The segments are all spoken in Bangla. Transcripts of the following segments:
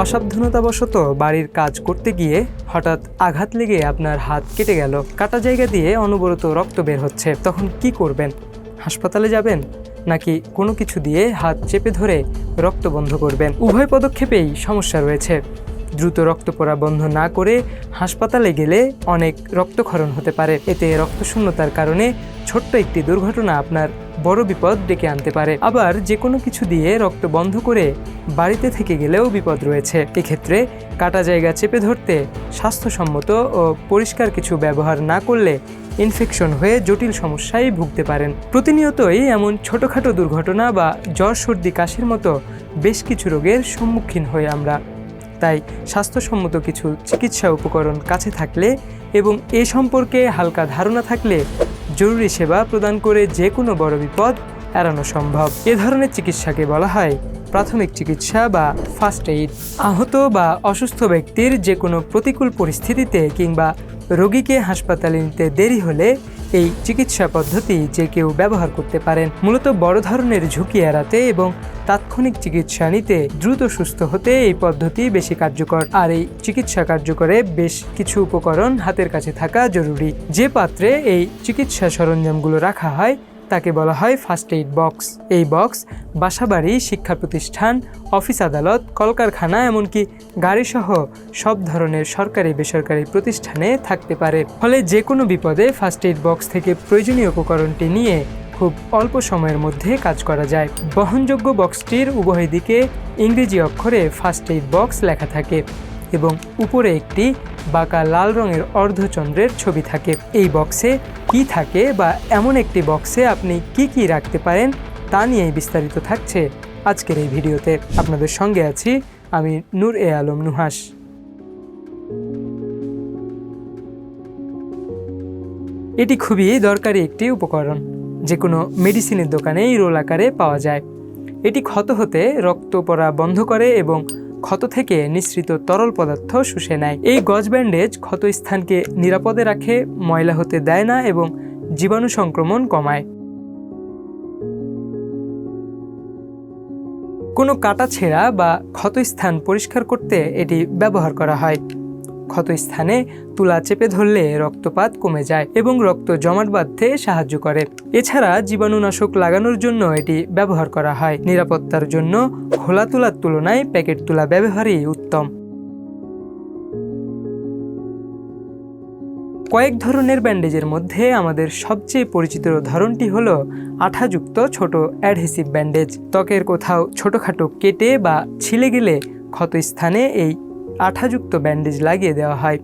অসাবধানতাবশত বাড়ির কাজ করতে গিয়ে হঠাৎ আঘাত লেগে আপনার হাত কেটে গেল। কাটা জায়গা দিয়ে অনবরত রক্ত বের হচ্ছে। তখন কি করবেন? হাসপাতালে যাবেন নাকি কোনো কিছু দিয়ে হাত চেপে ধরে রক্ত বন্ধ করবেন? উভয় পদক্ষেপেই সমস্যা রয়েছে। দ্রুত রক্ত পড়া বন্ধ না করে হাসপাতালে গেলে অনেক রক্তক্ষরণ হতে পারে। এতে রক্তশূন্যতার কারণে ছোট্ট একটি দুর্ঘটনা আপনার বড় বিপদ ডেকে আনতে পারে। আবার যে কোনো কিছু দিয়ে রক্ত বন্ধ করে বাড়িতে থেকে গেলেও বিপদ রয়েছে। এক্ষেত্রে কাটা জায়গা চেপে ধরতে স্বাস্থ্যসম্মত ও পরিষ্কার কিছু ব্যবহার না করলে ইনফেকশন হয়ে জটিল সমস্যায় ভুগতে পারেন। প্রতিনিয়তই এমন ছোটোখাটো দুর্ঘটনা বা জ্বর সর্দি কাশির মতো বেশ কিছু রোগের সম্মুখীন হয়ে আমরা। তাই স্বাস্থ্যসম্মত কিছু চিকিৎসা উপকরণ কাছে থাকলে এবং এ সম্পর্কে হালকা ধারণা থাকলে জরুরি সেবা প্রদান করে যে কোনো বড় বিপদ এড়ানো সম্ভব। এ ধরনের চিকিৎসাকে বলা হয় প্রাথমিক চিকিৎসা বা ফার্স্ট এইড। আহত বা অসুস্থ ব্যক্তির যে কোনো প্রতিকূল পরিস্থিতিতে কিংবা রোগীকে হাসপাতালে নিতে দেরি হলে এই চিকিৎসা পদ্ধতি যে কেউ ব্যবহার করতে পারেন। মূলত বড় ধরনের ঝুঁকি এড়াতে এবং তাৎক্ষণিক চিকিৎসা নিতে দ্রুত সুস্থ হতে এই পদ্ধতি বেশি কার্যকর। আর এই চিকিৎসা কার্যকরে বেশ কিছু উপকরণ হাতের কাছে থাকা জরুরি। যে পাত্রে এই চিকিৎসা সরঞ্জামগুলো রাখা হয় তাকে বলা হয় ফার্স্ট এইড বক্স এই বক্স বাসাবাড়ি শিক্ষা প্রতিষ্ঠান অফিস আদালত, কলকারখানা, এমনকি গাড়িসহ সব ধরনের সরকারি বেসরকারি প্রতিষ্ঠানে থাকতে পারে। ফলে যে কোনো বিপদে ফার্স্ট এইড বক্স থেকে প্রয়োজনীয় উপকরণটি নিয়ে খুব অল্প সময়ের মধ্যে কাজ করা যায়। বহনযোগ্য বক্সটির উভয় দিকে ইংরেজি অক্ষরে ফার্স্ট এইড বক্স লেখা থাকে। এবং উপরে একটি বাঁকা লাল রঙের অর্ধচন্দ্রের ছবি থাকে। এই বক্সে কি থাকে বা এমন একটি বক্সে আপনি কি কি রাখতে পারেন তা নিয়েই বিস্তারিত থাকছে আজকের এই ভিডিওতে। আপনাদের সঙ্গে আছি আমি নূর এ আলম নুহাস এটি খুবই দরকারি একটি উপকরণ। যে কোনো মেডিসিনের দোকানেই রোল আকারে পাওয়া যায়। এটি ক্ষত হতে রক্ত পড়া বন্ধ করে এবং ক্ষত থেকে নিঃসৃত তরল পদার্থ শুষে নেয়। এই গজ ব্যান্ডেজ ক্ষত স্থানকে নিরাপদে রাখে, ময়লা হতে দেয় না এবং জীবাণু সংক্রমণ কমায়। কোনো কাটা ছেঁড়া বা ক্ষতস্থান পরিষ্কার করতে এটি ব্যবহার করা হয়। ক্ষতস্থানে তুলা চেপে ধরলে রক্তপাত কমে যায় এবং রক্ত জমাট বাঁধতে সাহায্য করে। এছাড়া জীবাণুনাশক লাগানোর জন্য এটি ব্যবহার করা হয়। নিরাপত্তার জন্য খোলা তুলার তুলনায় প্যাকেট তুলা ব্যবহারই উত্তম। কয়েক ধরনের ব্যান্ডেজের মধ্যে আমাদের সবচেয়ে পরিচিত ধরনটি হল আঠাযুক্ত ছোট অ্যাডহেসিভ ব্যান্ডেজ। ত্বকের কোথাও ছোটোখাটো কেটে বা ছিলে গেলে ক্ষতস্থানে এই আঠাযুক্ত ব্যান্ডেজ লাগিয়ে দেওয়া হয়।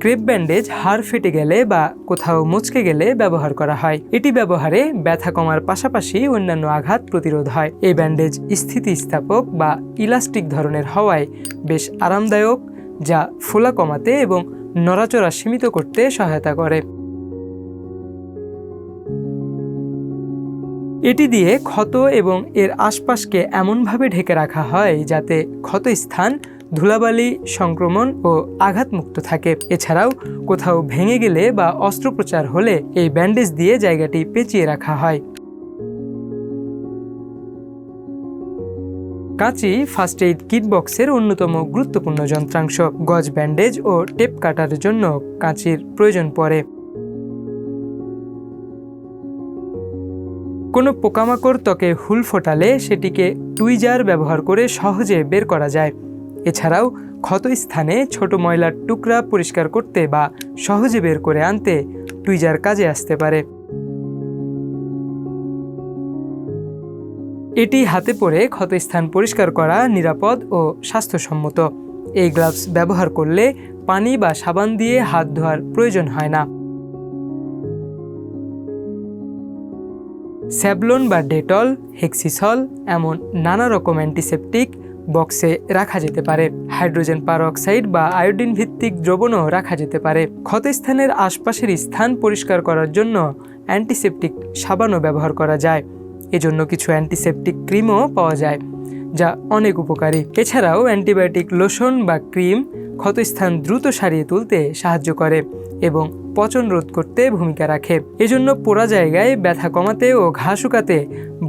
ক্রেপ ব্যান্ডেজ হাড় ফেটে গেলে বা কোথাও মুচকে গেলে ব্যবহার করা হয়। এটি ব্যবহারে ব্যথা কমার পাশাপাশি অন্যান্য আঘাত প্রতিরোধ হয়। এই ব্যান্ডেজ স্থিতিস্থাপক বা ইলাস্টিক ধরনের হওয়ায় বেশ আরামদায়ক, যা ফোলা কমাতে এবং নড়াচড়া সীমিত করতে সহায়তা করে। এটি দিয়ে ক্ষত এবং এর আশপাশকে এমনভাবে ঢেকে রাখা হয় যাতে ক্ষত স্থান ধুলাবালি, সংক্রমণ ও আঘাতমুক্ত থাকে। এছাড়াও কোথাও ভেঙে গেলে বা অস্ত্রোপচার হলে এই ব্যান্ডেজ দিয়ে জায়গাটি পেঁচিয়ে রাখা হয়। কাঁচি ফার্স্ট এইড কিট বক্সের অন্যতম গুরুত্বপূর্ণ যন্ত্রাংশ। গজ ব্যান্ডেজ ও টেপ কাটার জন্য কাঁচির প্রয়োজন পড়ে। কোনো পোকামাকড় ত্বকে হুল ফোটালে সেটিকে টুইজার ব্যবহার করে সহজে বের করা যায়। এছাড়াও ক্ষত স্থানে ছোট ময়লার টুকরা পরিষ্কার করতে বা সহজে বের করে আনতে টুইজার কাজে আসতে পারে। এটি হাতে পরে ক্ষতস্থান পরিষ্কার করা নিরাপদ ও স্বাস্থ্যসম্মত। এই গ্লাভস ব্যবহার করলে পানি বা সাবান দিয়ে হাত ধোয়ার প্রয়োজন হয় না। স্যাবলন বা ডেটল, হেক্সিসল এমন নানা রকম অ্যান্টিসেপটিক বক্সে রাখা যেতে পারে। হাইড্রোজেন পারঅক্সাইড বা আয়োডিন ভিত্তিক দ্রবণও রাখা যেতে পারে। ক্ষতস্থানের আশপাশের স্থান পরিষ্কার করার জন্য অ্যান্টিসেপটিক সাবানও ব্যবহার করা যায়। এজন্য কিছু অ্যান্টিসেপটিক ক্রিমও পাওয়া যায়, যা অনেক উপকারী। এছাড়াও অ্যান্টিবায়োটিক লোশন বা ক্রিম ক্ষতস্থান দ্রুত সারিয়ে তুলতে সাহায্য করে এবং পচন রোধ করতে ভূমিকা রাখে। এজন্য পোড়া জায়গায় ব্যথা কমাতে ও ঘা শুকাতে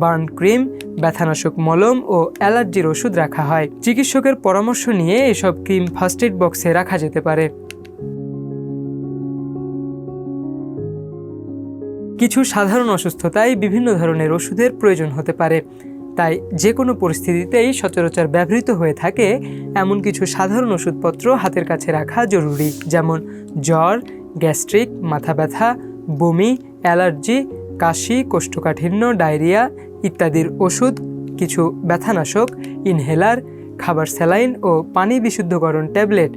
বার্ন ক্রিম, ব্যথানাশক মলম ও অ্যালার্জির ওষুধ রাখা হয়। চিকিৎসকের পরামর্শ নিয়ে এসব ক্রিম ফার্স্ট এড বক্সে রাখা যেতে পারে। কিছু সাধারণ অসুস্থতায় বিভিন্ন ধরনের ওষুধের প্রয়োজন হতে পারে। তাই যে কোনো পরিস্থিতিতেই সচরাচর ব্যবহৃত হয়ে থাকে এমন কিছু সাধারণ ওষুধপত্র হাতের কাছে রাখা জরুরি, যেমন জ্বর গ্যাস্ট্রিক, মাথা ব্যথা, বমি, অ্যালার্জি, কাশি, কোষ্ঠকাঠিন্য, ডায়রিয়া ইত্যাদির ওষুধ, কিছু ব্যথানাশক, ইনহেলার, খাবার স্যালাইন ও পানি বিশুদ্ধকরণ ট্যাবলেট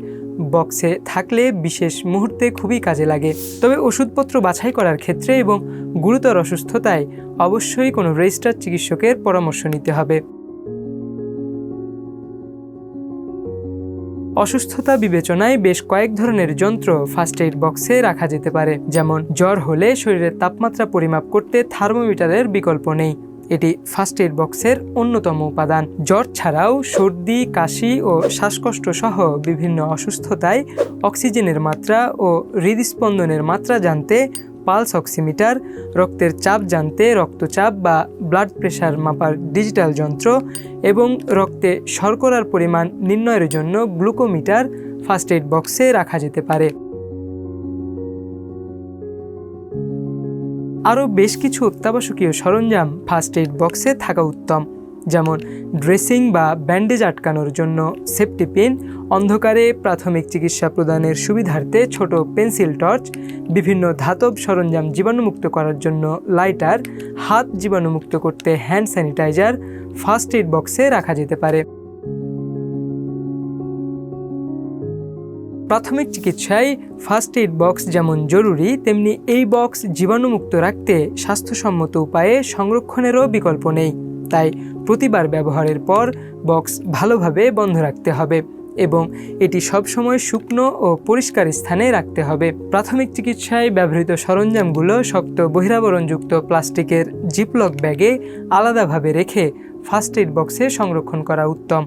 বক্সে থাকলে বিশেষ মুহূর্তে খুবই কাজে লাগে। তবে ওষুধপত্র বাছাই করার ক্ষেত্রে এবং গুরুতর অসুস্থতায় অবশ্যই কোনো রেজিস্টার চিকিৎসকের পরামর্শ নিতে হবে। অসুস্থতা বিবেচনায় বেশ কয়েক ধরনের যন্ত্র ফার্স্ট এইড বক্সে রাখা যেতে পারে, যেমন জ্বর হলে শরীরের তাপমাত্রা পরিমাপ করতে থার্মোমিটারের বিকল্প নেই। এটি ফার্স্ট এইড বক্সের অন্যতম উপাদান। জ্বর ছাড়াও সর্দি, কাশি ও শ্বাসকষ্ট সহ বিভিন্ন অসুস্থতায় অক্সিজেনের মাত্রা ও হৃদস্পন্দনের মাত্রা জানতে পালস অক্সিমিটার, রক্তের চাপ জানতে রক্তচাপ বা ব্লাড প্রেশার মাপার ডিজিটাল যন্ত্র এবং রক্তে শর্করার পরিমাণ নির্ণয়ের জন্য গ্লুকোমিটার ফার্স্ট এইড বক্সে রাখা যেতে পারে। আরও বেশ কিছু অত্যাবশ্যকীয় সরঞ্জাম ফার্স্ট এইড বক্সে থাকা উত্তম। যেমন ড্রেসিং বা ব্যান্ডেজ আটকানোর জন্য সেফটি পিন, অন্ধকারে প্রাথমিক চিকিৎসা প্রদানের সুবিধার্থে ছোট পেন্সিল টর্চ, বিভিন্ন ধাতব সরঞ্জাম জীবাণুমুক্ত করার জন্য লাইটার, হাত জীবাণুমুক্ত করতে হ্যান্ড স্যানিটাইজার, ফার্স্ট এইড বক্সে রাখা যেতে পারে। প্রাথমিক চিকিৎসায় ফার্স্ট এইড বক্স যেমন জরুরি, তেমনি এই বক্স জীবাণুমুক্ত রাখতে স্বাস্থ্যসম্মত উপায়ে সংরক্ষণেরও বিকল্প নেই। তাই প্রতিবার ব্যবহারের পর বক্স ভালোভাবে বন্ধ রাখতে হবে এবং এটি সবসময় শুকনো ও পরিষ্কার স্থানে রাখতে হবে। প্রাথমিক চিকিৎসায় ব্যবহৃত সরঞ্জামগুলো শক্ত বহিরাবরণযুক্ত প্লাস্টিকের জিপলক ব্যাগে আলাদাভাবে রেখে ফার্স্ট এইড বক্সে সংরক্ষণ করা উত্তম।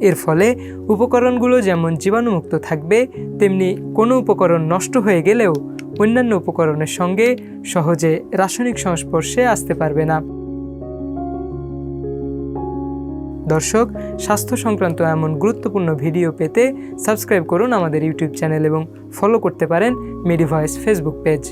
এর ফলে উপকরণগুলো যেমন জীবাণুমুক্ত থাকবে, তেমনি কোনো উপকরণ নষ্ট হয়ে গেলেও অন্যান্য উপকরণের সঙ্গে সহজে রাসায়নিক সংস্পর্শে আসতে পারবে না। দর্শক, স্বাস্থ্য সংক্রান্ত এমন গুরুত্বপূর্ণ ভিডিও পেতে সাবস্ক্রাইব করুন আমাদের ইউটিউব চ্যানেল এবং ফলো করতে পারেন মেডিভয়েস ফেসবুক পেজ।